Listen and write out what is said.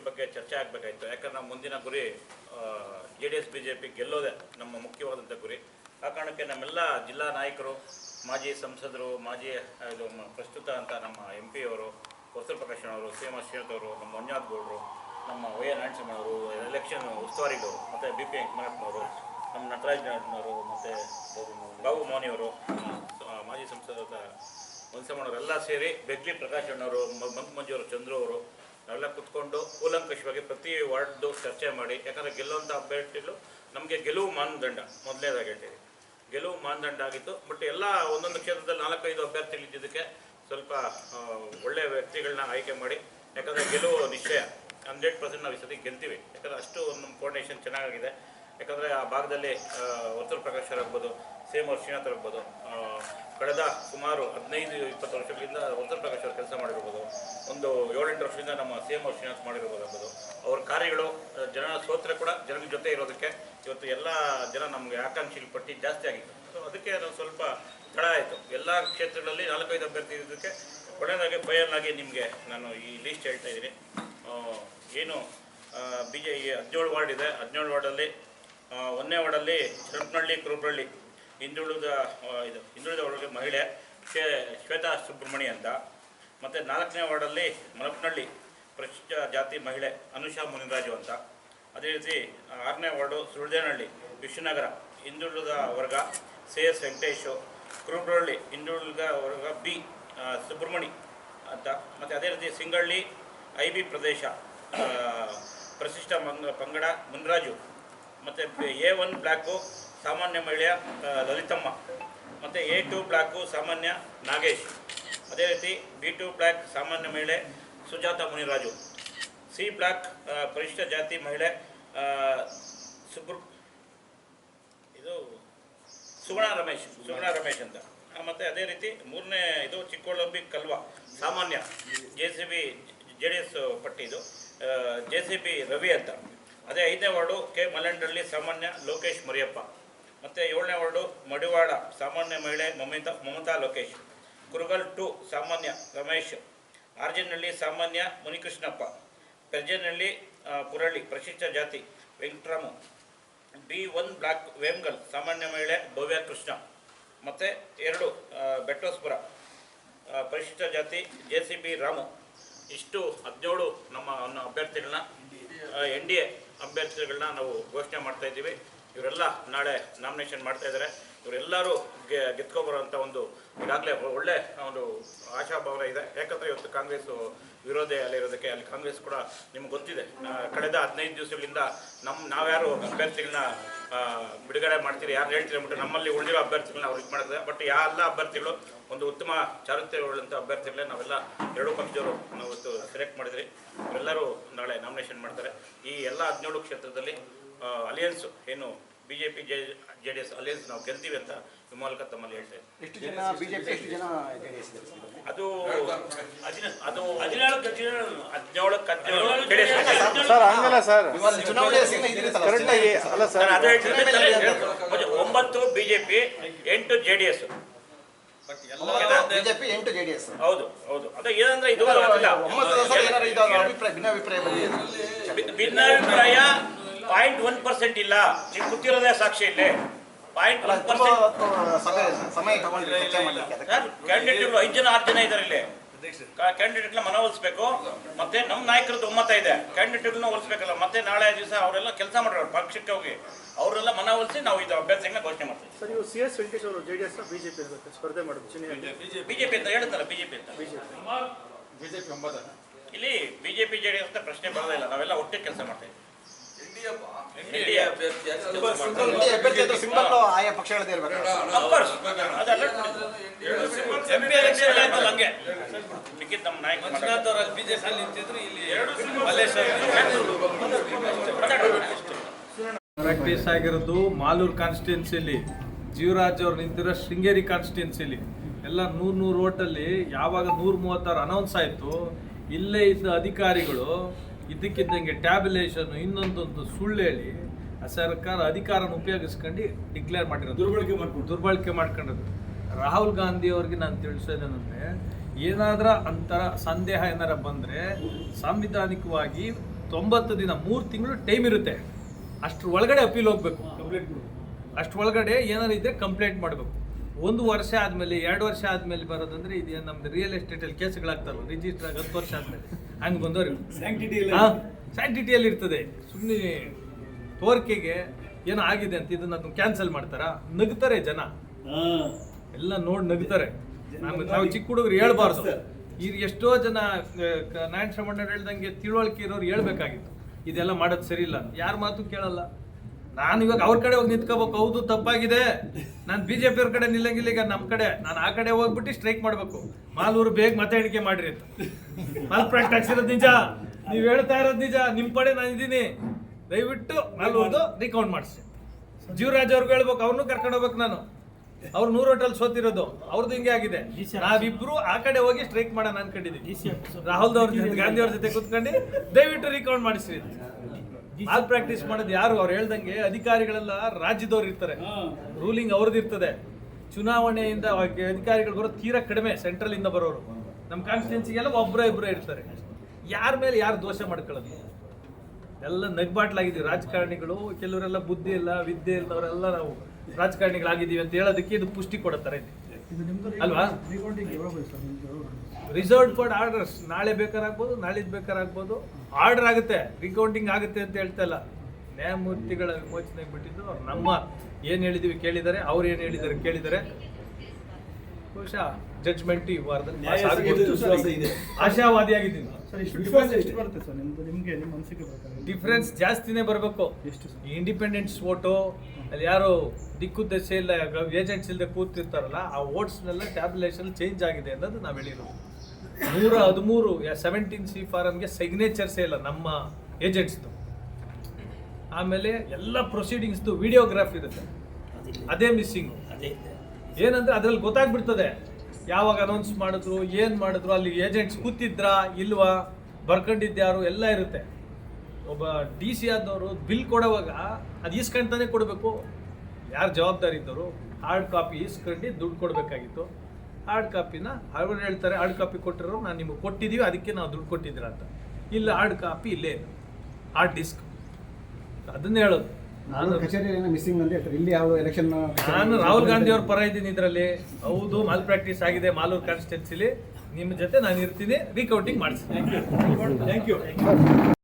ಅಭ್ಯರ್ಥಿಗಳ ಬಗ್ಗೆ ಚರ್ಚೆ ಆಗಬೇಕಾಯ್ತು. ಯಾಕಂದ್ರೆ ನಮ್ಮ ಮುಂದಿನ ಗುರಿ J D S, B J ನಮ್ಮ ಮುಖ್ಯವಾದಂಥ ಗುರಿ. ಆ ಕಾರಣಕ್ಕೆ ನಮ್ಮೆಲ್ಲ ಜಿಲ್ಲಾ ನಾಯಕರು, ಮಾಜಿ ಸಂಸದರು, ಮಾಜಿ ಇದು ಪ್ರಸ್ತುತ ಅಂತ ನಮ್ಮ ಎಂ ಪಿ ಅವರು ಕೋಸಲ್ ಪ್ರಕಾಶ್ ಅವರು, ಸಿ ಎಂ ಅಶ್ವಥ್ ಅವರು, ನಮ್ಮ ಮಂಜುನಾಥ್ ಗೌಡರು, ನಮ್ಮ ವೈ ಎನ್ ಅವರು ಎಲೆಕ್ಷನ್ ಉಸ್ತುವಾರಿಗಳು ಮತ್ತು ಬಿ ಪಿ ವೆಂಕಟಪ್ಪನವರು ನಮ್ಮ ನಟರಾಜ್ ನಾಡ್ನವರು ಮತ್ತು ಬಾಬು ಮೋನಿಯವರು ಮಾಜಿ ಸಂಸದ ಮನ್ಸಮ್ಮನವರೆಲ್ಲ ಸೇರಿ, ಬೆಗ್ಲಿ ಪ್ರಕಾಶ್ ಅಣ್ಣವರು ಮಂಕ್ ಮಂಜು ಅವರು, ಚಂದ್ರು ಅವರು ನಾವೆಲ್ಲ ಕುತ್ಕೊಂಡು ಕೂಲಂಕಷವಾಗಿ ಪ್ರತಿ ವಾರ್ಡ್ದು ಚರ್ಚೆ ಮಾಡಿ, ಯಾಕಂದರೆ ಗೆಲ್ಲುವಂಥ ಅಭ್ಯರ್ಥಿಗಳು ನಮಗೆ ಗೆಲುವು ಮಾನದಂಡ ಮೊದಲನೇದಾಗಿ ಹೇಳ್ತೀವಿ ಗೆಲುವು ಮಾನದಂಡ ಆಗಿತ್ತು, ಬಟ್ ಎಲ್ಲ ಒಂದೊಂದು ಕ್ಷೇತ್ರದಲ್ಲಿ ನಾಲ್ಕೈದು ಅಭ್ಯರ್ಥಿಗಳು ಇದ್ದಿದ್ದಕ್ಕೆ ಸ್ವಲ್ಪ ಒಳ್ಳೆಯ ವ್ಯಕ್ತಿಗಳನ್ನ ಆಯ್ಕೆ ಮಾಡಿ, ಯಾಕಂದರೆ ಗೆಲುವು ನಿಶ್ಚಯ. ಹಂಡ್ರೆಡ್ ಪರ್ಸೆಂಟ್ ನಾವು ಈ ಸತಿ ಗೆಲ್ತೀವಿ. ಯಾಕಂದರೆ ಅಷ್ಟು ನಮ್ಮ ಕೋರ್ಡಿನೇಷನ್ ಚೆನ್ನಾಗಿದೆ ಯಾಕಂದರೆ ಆ ಭಾಗದಲ್ಲಿ ವರ್ತುಲ ಪ್ರಕಾಶ್ ಆಗ್ಬೋದು, ಸೇಮ್ ಅವ್ರ ಶ್ರೀನಾಥ್ ಆಗ್ಬೋದು ಕಳೆದ ಸುಮಾರು ಹದಿನೈದು, ಇಪ್ಪತ್ತು ವರ್ಷಗಳಿಂದ ವರ್ತುಲ ಪ್ರಕಾಶ್ ಅವರು ಕೆಲಸ ಮಾಡಿರ್ಬೋದು. ಏಳೆಂಟು ವರ್ಷದಿಂದ ನಮ್ಮ ಸೇಮ್ ಅವ್ರ ಶ್ರೀನಾಥ್ ಮಾಡಿರ್ಬೋದು ಅವ್ರ ಕಾರ್ಯಗಳು ಜನ ಸೋತ್ರೆ ಕೂಡ ಜನರ ಜೊತೆ ಇರೋದಕ್ಕೆ ಇವತ್ತು ಎಲ್ಲ ಜನ ನಮಗೆ ಆಕಾಂಕ್ಷಿಗಳ ಪಟ್ಟಿ ಜಾಸ್ತಿ ಆಗಿತ್ತು. ಸೊ ಅದಕ್ಕೆ ನಾವು ಸ್ವಲ್ಪ ತಡ ಆಯಿತು. ಎಲ್ಲ ಕ್ಷೇತ್ರಗಳಲ್ಲಿ ನಾಲ್ಕೈದು ಅಭ್ಯರ್ಥಿ ಇದ್ದಕ್ಕೆ ಕೊನೆಯದಾಗಿ ಫೈನಲ್ ನಿಮಗೆ ನಾನು ಈ ಲೀಸ್ಟ್ ಹೇಳ್ತಾ ಇದ್ದೀನಿ. ಏನು ಬಿ ಜೆ ಹದಿನೇಳು ವಾರ್ಡ್ ಇದೆ. ಹದಿನೇಳು ವಾರ್ಡಲ್ಲಿ ಒಂದನೇ ವಾರ್ಡಲ್ಲಿ ಚರಪನಹಳ್ಳಿ ಕುರುಬ್ರಳ್ಳಿ ಹಿಂದುಳಿದ ಇದು, ಹಿಂದುಳಿದ ಒಳಗೆ ಮಹಿಳೆ ಶ್ವೇತಾ ಸುಬ್ರಹ್ಮಣ್ಯ ಅಂತ. ಮತ್ತು ನಾಲ್ಕನೇ ವಾರ್ಡಲ್ಲಿ ಮಲಪ್ನಹಳ್ಳಿ ಪ್ರಶಿಷ್ಟ ಜಾತಿ ಮಹಿಳೆ ಅನುಷಾ ಮುನಿರಾಜು ಅಂತ. ಅದೇ ರೀತಿ ಆರನೇ ವಾರ್ಡು ಸುಳ್ದೇನಹಳ್ಳಿ, ವಿಶ್ವನಗರ, ಹಿಂದುಳಿದ ವರ್ಗ ಸಿ ಎಸ್ ವೆಂಕಟೇಶು, ಕುರುಬರಹಳ್ಳಿ, ಹಿಂದುಳಿದ ವರ್ಗ ಬಿ ಸುಬ್ರಹ್ಮಣಿ ಅಂತ. ಮತ್ತು ಅದೇ ರೀತಿ ಸಿಂಗಳ್ಳಿ, ಐ ಬಿ ಪ್ರದೇಶ ಪ್ರಶಿಷ್ಟ ಮಂಗ, ಪಂಗಡ ಮುನಿರಾಜು. ಮತ್ತು ಎ ಒನ್ ಬ್ಲ್ಯಾಕು ಸಾಮಾನ್ಯ ಮಹಿಳೆಯ ಲಲಿತಮ್ಮ. ಮತ್ತು ಎ ಟು ಬ್ಲ್ಯಾಕು ಸಾಮಾನ್ಯ ನಾಗೇಶ್. ಅದೇ ರೀತಿ ಬಿ ಟು ಬ್ಲ್ಯಾಕ್ ಸಾಮಾನ್ಯ ಮಹಿಳೆ ಸುಜಾತ ಮುನಿರಾಜು. ಸಿ ಬ್ಲ್ಯಾಕ್ ಪರಿಶಿಷ್ಟ ಜಾತಿ ಮಹಿಳೆ ಸುಬ್ರ, ಇದು ಸುಗುಣ ರಮೇಶ್ ಸುಗುಣ ರಮೇಶ್ ಅಂತ. ಮತ್ತೆ ಅದೇ ರೀತಿ ಮೂರನೇ ಇದು ಚಿಕ್ಕೋಳಂಬಿ ಕಲ್ವ, ಸಾಮಾನ್ಯ J C B J D S ಪಟ್ಟಿ ಇದು ಜೆ ಸಿ ಬಿ ರವಿ ಅಂತ. ಅದೇ ಐದನೇ ವಾರ್ಡು ಕೆ ಮಲ್ಲಂಡಳ್ಳಿ, ಸಾಮಾನ್ಯ ಲೋಕೇಶ್ ಮರಿಯಪ್ಪ. ಮತ್ತು ಏಳನೇ ವಾರ್ಡು ಮಡಿವಾಡ ಸಾಮಾನ್ಯ ಮಹಿಳೆ ಮಮಿತಾ, ಮಮತಾ ಲೋಕೇಶ್. ಕುರುಗಲ್ ಟು ಸಾಮಾನ್ಯ ರಮೇಶ್ ಆರ್ಜಿನಹಳ್ಳಿ ಸಾಮಾನ್ಯ ಮುನಿಕೃಷ್ಣಪ್ಪ ಪೆರ್ಜನಹಳ್ಳಿ ಕುರಳ್ಳಿ ಪ್ರಶಿಷ್ಟ ಜಾತಿ Venkataramu B one block Vemgal ಸಾಮಾನ್ಯ ಮಹಿಳೆ ಭವ್ಯ ಕೃಷ್ಣ. ಮತ್ತು ಎರಡು ಬೆಟ್ಟೋಸ್ಪುರ ಪರಿಶಿಷ್ಟ ಜಾತಿ ಜೆ ಸಿ ಬಿ ರಾಮು. ಇಷ್ಟು ಹದಿನೇಳು ನಮ್ಮ ಅಭ್ಯರ್ಥಿಗಳನ್ನ ಎನ್ ಡಿ ಎ ಅಭ್ಯರ್ಥಿಗಳನ್ನ ನಾವು ಘೋಷಣೆ ಮಾಡ್ತಾಯಿದ್ದೀವಿ ಇವರೆಲ್ಲ ನಾಳೆ ನಾಮಿನೇಷನ್ ಮಾಡ್ತಾ ಇದ್ದಾರೆ. ಇವರೆಲ್ಲರೂ ಗೆ ಗೆದ್ಕೊಬರೋಂಥ ಒಂದು ಈಗಾಗಲೇ ಒಳ್ಳೆ ಒಂದು ಆಶಾಭಾವನೆ ಇದೆ. ಯಾಕಂದರೆ ಇವತ್ತು ಕಾಂಗ್ರೆಸ್ ವಿರೋಧಿ ಅಲ್ಲಿರೋದಕ್ಕೆ ಅಲ್ಲಿ ಕಾಂಗ್ರೆಸ್ ಕೂಡ ನಿಮ್ಗೆ ಗೊತ್ತಿದೆ. ಕಳೆದ ಹದಿನೈದು ದಿವಸಗಳಿಂದ ನಮ್ಮ ನಾವ್ಯಾರು ಅಭ್ಯರ್ಥಿಗಳನ್ನ ಬಿಡುಗಡೆ ಮಾಡ್ತೀರಿ ಯಾರು ಹೇಳ್ತೀರಿ ಅಂದ್ಬಿಟ್ಟು ನಮ್ಮಲ್ಲಿ ಉಳಿದಿರೋ ಅಭ್ಯರ್ಥಿಗಳನ್ನ ಇದು ಮಾಡಿದ್ರೆ, ಬಟ್ ಎಲ್ಲ ಅಭ್ಯರ್ಥಿಗಳು ಒಂದು ಉತ್ತಮ ಚಾರಿತ್ರ್ಯವುಳ್ಳಂಥ ಅಭ್ಯರ್ಥಿಗಳೇ ನಾವೆಲ್ಲ ಎರಡೂ ಪಕ್ಷದವರು ನಾವು ಇವತ್ತು ಸೆಲೆಕ್ಟ್ ಮಾಡಿದ್ರಿ. ಇವರೆಲ್ಲರೂ ನಾಳೆ ನಾಮಿನೇಷನ್ ಮಾಡ್ತಾರೆ. ಈ ಎಲ್ಲ ಹದಿನೇಳು ಕ್ಷೇತ್ರದಲ್ಲಿ ಅಲಿಯನ್ಸು ಏನು B J J D S alliance ನಾವು ಗೆಲ್ತೀವಿ ಅಂತ ಈ ಮೂಲಕ ತಮ್ಮಲ್ಲಿ ಹೇಳ್ತೇವೆ ಎಷ್ಟು ಜನ ಬಿಜೆಪಿ ಎಷ್ಟು ಜನ ಜೆಡಿಎಸ್ ಅದು ಅದು ಹದಿನೇಳಕ್ಕೆ ಹದಿನೇಳು ಹದಿನೇಳಕ್ಕೆ ಹದಿನೇಳು ಒಂಬತ್ತು ಬಿಜೆಪಿ ಎಂಟು ಜೆ ಡಿ ಎಸ್ ಬಿಜೆಪಿ ಎಂಟು ಜೆಡಿಎಸ್. ಹೌದು ಹೌದು. ಅದೇ ಏನಂದ್ರೆ ಇದು ಭಿನ್ನಾಭಿಪ್ರಾಯ ಪಾಯಿಂಟ್ ಒನ್ ಪರ್ಸೆಂಟ್ ಇಲ್ಲ. ನೀವು ಕೂತಿರೋದೇ ಸಾಕ್ಷಿ ಇಲ್ಲಿ. ಪಾಯಿಂಟ್ ಒನ್ ಪರ್ಸೆಂಟ್ ಕ್ಯಾಂಡಿಡೇಟ್ಗಳು ಐದು ಜನ ಆರು ಜನ ಇದ್ದಾರೆ ಇಲ್ಲಿ. ಕ್ಯಾಂಡಿಡೇಟ್ನ ಮನವೊಲಿಸ್ಬೇಕು. ಮತ್ತೆ ನಮ್ಮ ನಾಯಕರದ್ದು ಒಮ್ಮತ ಇದೆ. ಕ್ಯಾಂಡಿಡೇಟ್ಗಳನ್ನ ಹೋಲಿಸ್ಬೇಕಲ್ಲ ಮತ್ತೆ ನಾಳೆ ದಿವಸ ಅವರೆಲ್ಲ ಕೆಲಸ ಮಾಡೋರು ಪಕ್ಷಕ್ಕೆ ಹೋಗಿ. ಅವರೆಲ್ಲ ಮನವೊಲಿಸಿ ನಾವು ಇದು ಅಭ್ಯರ್ಥಿಗಳನ್ನ ಘೋಷಣೆ ಮಾಡ್ತೀವಿ. ಸರ್ ಇವು ಸಿ ಎಸ್ ವೆಂಕಟೇಶ್ ಅವರು ಜೆ ಡಿ ಎಸ್ ಬಿಜೆಪಿ ಸ್ಪರ್ಧೆ ಮಾಡೋದು ಬಿಜೆಪಿ ಅಂತ ಹೇಳ್ತಾರ ಬಿಜೆಪಿ ಅಂತ. ಬಿಜೆಪಿ. ಇಲ್ಲಿ ಬಿಜೆಪಿ ಜೆಡಿಎಸ್ ಡಿ ಎಸ್ ಅಂತ ಪ್ರಶ್ನೆ ಬರೋದಿಲ್ಲ ಇಲ್ಲ. ನಾವೆಲ್ಲ ಒಟ್ಟಿಗೆ ಕೆಲಸ ಮಾಡ್ತಾ ಇದ್ದೀವಿ ಇಲ್ಲಿ ಅಭ್ಯರ್ಥಿ ಅಂದ್ರೆ ಸಿಂಬಲ್ ಆಯಾ ಪಕ್ಷಗಳದ್ದೇ ಇರ್ಬೇಕು. Election ಆಯ್ತಲ್ಲ ಹಂಗೆ. ಮಿಕ್ಕಿದ್ದು ನಮ್ಮ ನಾಯಕ ಪ್ರಾಕ್ಟೀಸ್ ಆಗಿರೋದು ಮಾಲೂರು ಕಾನ್ಸ್ಟಿಟ್ಯೂನ್ಸಿಲಿ ಜೀವರಾಜ್ ಅವ್ರು ನಿಂತಿರೋ ಶೃಂಗೇರಿ ಕಾನ್ಸ್ಟಿಟ್ಯೂನ್ಸಿಲಿ ಎಲ್ಲ ನೂರು ನೂರು ಓಟಲ್ಲಿ ಯಾವಾಗ ನೂರ ಮೂವತ್ತಾರು ಅನೌನ್ಸ್ ಆಯಿತು ಇಲ್ಲೇ ಇದ್ದ ಅಧಿಕಾರಿಗಳು ಇದಕ್ಕಿದ್ದಂಗೆ ಟ್ಯಾಬ್ಯುಲೇಷನ್ ಇನ್ನೊಂದೊಂದು ಸುಳ್ಳು ಹೇಳಿ ಆ ಸರ್ಕಾರ ಅಧಿಕಾರನ ಉಪಯೋಗಿಸ್ಕೊಂಡು ಡಿಕ್ಲೇರ್ ಮಾಡಿರೋದು. ದುರ್ಬಳಕೆ ಮಾಡ್ಕೊಂಡು ದುರ್ಬಳಕೆ ಮಾಡ್ಕೊಂಡದ್ದು. ರಾಹುಲ್ ಗಾಂಧಿ ಅವ್ರಿಗೆ ನಾನು ತಿಳಿಸೋದೇನಂದ್ರೆ ಏನಾದರೂ ಅಂತರ ಸಂದೇಹ ಏನಾರ ಬಂದರೆ ಸಾಂವಿಧಾನಿಕವಾಗಿ ತೊಂಬತ್ತು ದಿನ ಮೂರು ತಿಂಗಳು ಟೈಮ್ ಇರುತ್ತೆ. ಅಷ್ಟ್ರ ಒಳಗಡೆ ಅಪೀಲ್ ಹೋಗ್ಬೇಕು. ಅಷ್ಟ್ರ ಒಳಗಡೆ ಏನಾರು ಇದ್ರೆ ಕಂಪ್ಲೇಂಟ್ ಮಾಡಬೇಕು. ಒಂದು ವರ್ಷ ಆದಮೇಲೆ ಎರಡು ವರ್ಷ ಆದಮೇಲೆ ಬರೋದಂದ್ರೆ ಇದು ನಮ್ದು ರಿಯಲ್ ಎಸ್ಟೇಟಲ್ಲಿ ಕೇಸ್ಗಳಾಗ್ತಾರಲ್ಲ ರಿಜಿಸ್ಟರ್ ಆಗಿ ಹತ್ತು ವರ್ಷ ಆದಮೇಲೆ. ಹಂಗೆ ಬಂದವರು ಸ್ಯಾಂಕ್ಟಿಟಿಯಲ್ಲಿ ಇರ್ತದೆ. ಸುಮ್ಮನೆ ತೋರಿಕೆಗೆ ಏನೋ ಆಗಿದೆ ಅಂತ ಇದನ್ನ ಅದನ್ನ ಕ್ಯಾನ್ಸಲ್ ಮಾಡ್ತಾರಾ? ನಗ್ತಾರೆ ಜನ. ಎಲ್ಲ ನೋಡಿ ನಗ್ತಾರೆ. ನಮ್ಗೆ ನಾವು ಚಿಕ್ಕ ಹುಡುಗರು ಹೇಳ್ಬಾರ್ದು. ಈಗ ಎಷ್ಟೋ ಜನ ನಾರಾಯಣ ಶ್ರಮಣ್ಣ ಹೇಳ್ದಂಗೆ ತಿಳುವಳಿಕೆ ಇರೋರು ಹೇಳ್ಬೇಕಾಗಿತ್ತು. ಇದೆಲ್ಲ ಮಾಡೋದು ಸರಿ ಇಲ್ಲ ಯಾರ ಮಾತು ಕೇಳಲ್ಲ. ನಾನು ಇವಾಗ ಅವ್ರ ಕಡೆ ಹೋಗಿ ನಿಂತ್ಕೋಬೇಕು. ಹೌದು ತಪ್ಪಾಗಿದೆ. ನಾನು ಬಿಜೆಪಿ ಅವ್ರ ಕಡೆ ನಿಲ್ಲಂಗಿಲ್ಲ ಈಗ ನಮ್ಮ ಕಡೆ. ನಾನು ಆ ಕಡೆ ಹೋಗ್ಬಿಟ್ಟು ಸ್ಟ್ರೈಕ್ ಮಾಡಬೇಕು. ಮಾಲೂರು ಬೇಗ ಮತ ಎಣಿಕೆ ಮಾಡ್ರಿ ಅಂತ. ಮಾಲ್ ಪ್ರಾಕ್ಟ್ ಇರೋದು ನಿಜ. ನೀವು ಹೇಳ್ತಾ ಇರೋದು ನಿಜ. ನಿಮ್ಮ ಕಡೆ ನಾನು ಇದ್ದೀನಿ ದಯವಿಟ್ಟು ಮಾಲೂರ್ದು ರಿಕೌಂಟ್ ಮಾಡಿಸಿ. ಜೀವರಾಜ್ ಅವ್ರಿಗೆ ಹೇಳ್ಬೇಕು. ಅವ್ರನ್ನೂ ಕರ್ಕೊಂಡು ಹೋಗ್ಬೇಕು ನಾನು. ಅವ್ರು ನೂರು ಹೋಟೆಲ್ ಸೋತಿರೋದು. ಅವ್ರದ್ದು ಹಿಂಗೆ ಆಗಿದೆ. ನಾವಿಬ್ರು ಆ ಕಡೆ ಹೋಗಿ ಸ್ಟ್ರೈಕ್ ಮಾಡೋಣ ಅನ್ಕೊಂಡಿದ್ದೀವಿ ರಾಹುಲ್ ಅವ್ರ ಜೊತೆ ಗಾಂಧಿ ಅವ್ರ ಜೊತೆ ಕುತ್ಕೊಂಡು ದಯವಿಟ್ಟು ರಿಕೌಂಟ್ ಮಾಡಿಸಿ ಮಾಲ್ ಪ್ರಾಕ್ಟೀಸ್ ಮಾಡೋದು ಯಾರು? ಅವ್ರು ಹೇಳ್ದಂಗೆ ಅಧಿಕಾರಿಗಳೆಲ್ಲ ರಾಜ್ಯದವ್ರು ಇರ್ತಾರೆ. ರೂಲಿಂಗ್ ಅವ್ರದ್ದು ಇರ್ತದೆ. ಚುನಾವಣೆಯಿಂದ ಅಧಿಕಾರಿಗಳು ಬರೋದು ತೀರಾ ಕಡಿಮೆ ಸೆಂಟ್ರಲ್ ಇಂದ ಬರೋರು. ನಮ್ಮ ಕಾನ್ಸ್ಟಿಟ್ಯೂನ್ಸಿಗೆಲ್ಲ ಒಬ್ಬರ ಇಬ್ಬರೇ ಇರ್ತಾರೆ. ಯಾರ ಮೇಲೆ ಯಾರು ದೋಷ ಮಾಡ್ಕೊಳ್ಳೋದು? ಎಲ್ಲ ನಗ್ಬಾಟ್ಲಾಗಿದ್ದೀವಿ. ರಾಜಕಾರಣಿಗಳು ಕೆಲವರೆಲ್ಲ ಬುದ್ಧಿ ಇಲ್ಲ ವಿದ್ಯೆ ಇಲ್ಲದವರೆಲ್ಲ ನಾವು ರಾಜಕಾರಣಿಗಳಾಗಿದ್ದೀವಿ ಅಂತ ಹೇಳೋದಕ್ಕೆ ಇದು ಪುಷ್ಟಿ ಕೊಡುತ್ತಾರೆ ಅಲ್ವಾ? ರಿಸರ್ವ್ ಫಾರ್ ಆರ್ಡರ್ಸ್ ನಾಳೆ ಬೇಕಾರಾಗ್ಬೋದು ನಾಳಿದ್ದು ಬೇಕಾರಾಗ್ಬೋದು. ಆರ್ಡರ್ ಆಗುತ್ತೆ. ರಿಕೌಂಟಿಂಗ್ ಆಗುತ್ತೆ ಅಂತ ಹೇಳ್ತಾ ಇಲ್ಲ. ನ್ಯಾಯಮೂರ್ತಿಗಳ ವಿಮೋಚನೆಗೆ ಬಿಟ್ಟಿದ್ದು ಅವ್ರು. ನಮ್ಮ ಏನು ಹೇಳಿದೀವಿ ಕೇಳಿದ್ದಾರೆ ಅವ್ರು ಏನು ಹೇಳಿದ್ದಾರೆ ಕೇಳಿದ್ದಾರೆ. ಬಹುಶಃ ಜಡ್ಜ್ಮೆಂಟ್ ಈ ವಾರದಲ್ಲಿ pass ಆಗ್ಬೋದು. ಆಶಾವಾದಿಯಾಗಿದ್ದೀನಿ. ಸರ್ ಇಷ್ಟು ಡಿಫ್ರೆನ್ಸ್ ಎಷ್ಟು ಬರುತ್ತೆ ಸರ್? ನಿಮ್ದು ನಿಮಗೆ ನಿಮ್ಮ ಅನಿಸಿಕೆ ಪ್ರಕಾರ ಡಿಫ್ರೆನ್ಸ್ ಜಾಸ್ತಿನೇ ಬರಬೇಕು. ಎಷ್ಟು ಸರ್? ಈ ಇಂಡಿಪೆಂಡೆನ್ಸ್ ಫೋಟೋ ಅಲ್ಲಿ ಯಾರು ದಿಕ್ಕು ದಶೆ ಇಲ್ಲ ಏಜೆಂಟ್ಸ್ ಇಲ್ಲದೆ ಕೂತಿರ್ತಾರಲ್ಲ ಆ ವೋಟ್ಸ್ನೆಲ್ಲ ಟ್ಯಾಬ್ಯುಲೇಷನ್ ಚೇಂಜ್ ಆಗಿದೆ ಅನ್ನೋದು ನಾವು ಹೇಳಿರೋದು. ನೂರ ಹದಿಮೂರು ಸೆವೆಂಟೀನ್ ಸಿ ಫಾರಮ್ಗೆ ಸಿಗ್ನೇಚರ್ಸೇ ಇಲ್ಲ ನಮ್ಮ ಏಜೆಂಟ್ಸ್ದು ಆಮೇಲೆ ಎಲ್ಲ ಪ್ರೊಸೀಡಿಂಗ್ಸ್ದು ವಿಡಿಯೋಗ್ರಾಫ್ ಇರುತ್ತೆ. ಅದೇ ಮಿಸ್ಸಿಂಗು ಏನಂದ್ರೆ ಅದ್ರಲ್ಲಿ ಗೊತ್ತಾಗ್ಬಿಡ್ತದೆ. ಯಾವಾಗ ಅನೌನ್ಸ್ ಮಾಡಿದ್ರು ಏನು ಮಾಡಿದ್ರು ಅಲ್ಲಿ ಏಜೆಂಟ್ಸ್ ಕೂತಿದ್ರಾ ಇಲ್ವಾ ಬರ್ಕೊಂಡಿದ್ಯಾರು ಎಲ್ಲ ಇರುತ್ತೆ. ಒಬ್ಬ ಡಿ ಸಿ ಆದವರು ಬಿಲ್ ಕೊಡೋವಾಗ ಅದು ಈಸ್ಕೊಂಡ್ತಾನೆ ಕೊಡಬೇಕು. ಯಾರು ಜವಾಬ್ದಾರಿ ಇದ್ದವರು ಹಾರ್ಡ್ ಕಾಪಿ ಈಸ್ಕೊಂಡು ದುಡ್ಡು ಕೊಡಬೇಕಾಗಿತ್ತು. ಹಾರ್ಡ್ ಕಾಪಿನ ಅವ್ರು ಹೇಳ್ತಾರೆ ಹಾರ್ಡ್ ಕಾಪಿ ಕೊಟ್ಟಿರೋ ನಾನು ನಿಮಗೆ ಕೊಟ್ಟಿದ್ದೀವಿ ಅದಕ್ಕೆ ನಾವು ದುಡ್ಡು ಕೊಟ್ಟಿದ್ದೀರ ಅಂತ. ಇಲ್ಲ ಹಾರ್ಡ್ ಕಾಪಿ ಇಲ್ಲೇ ಇದೆ. ಹಾರ್ಡ್ ಡಿಸ್ಕ್ ಅದನ್ನ ಹೇಳೋದು. ನಾನು ಕಚೇರಿ ಮಿಸ್ಸಿಂಗ್ ಅಂತ ಹೇಳ್ತಾರೆ ಇಲ್ಲಿ ಯಾವ ಎಲೆಕ್ಷನ್ ನಾನು ರಾಹುಲ್ ಗಾಂಧಿ ಅವ್ರ ಪರ ಇದ್ದೀನಿ ಇದರಲ್ಲಿ. ಹೌದು ಮಾಲ್ ಪ್ರಾಕ್ಟೀಸ್ ಆಗಿದೆ ಮಾಲೂರು ಕಾನ್ಸ್ಟಿಟ್ಯೂನ್ಸಿಲಿ ನಿಮ್ಮ ಜೊತೆ ನಾನು ಇರ್ತೀನಿ ರೀಕೌಂಟಿಂಗ್ ಮಾಡಿಸಿ ಥ್ಯಾಂಕ್ ಯು